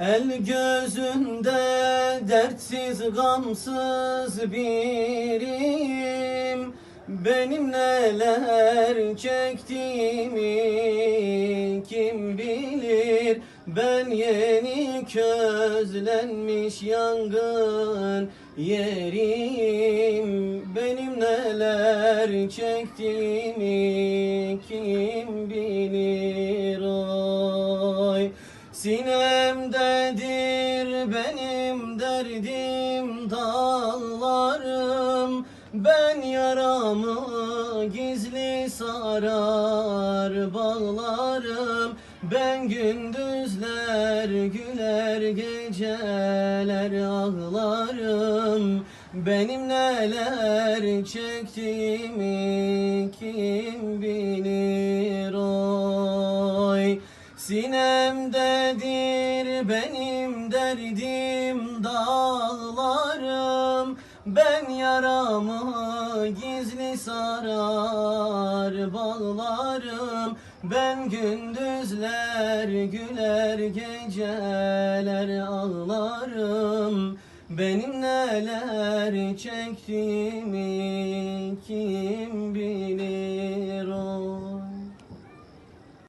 El gözünde dertsiz gamsız birim. Benim neler çektiğimi kim bilir? Ben yeni közlenmiş yangın yerim. Benim neler çektiğimi kim bilir Sinemdedir benim derdim dağlarım Ben yaramı gizli sarar bağlarım. Ben gündüzler güler geceler ağlarım. Benim neler çektiğimi kim bilir oy Sinemdedir benim derdim dağlarım. Ben yaramı gizli sarar bağlarım. Ben gündüzler güler geceler ağlarım. Benim neler çektiğimi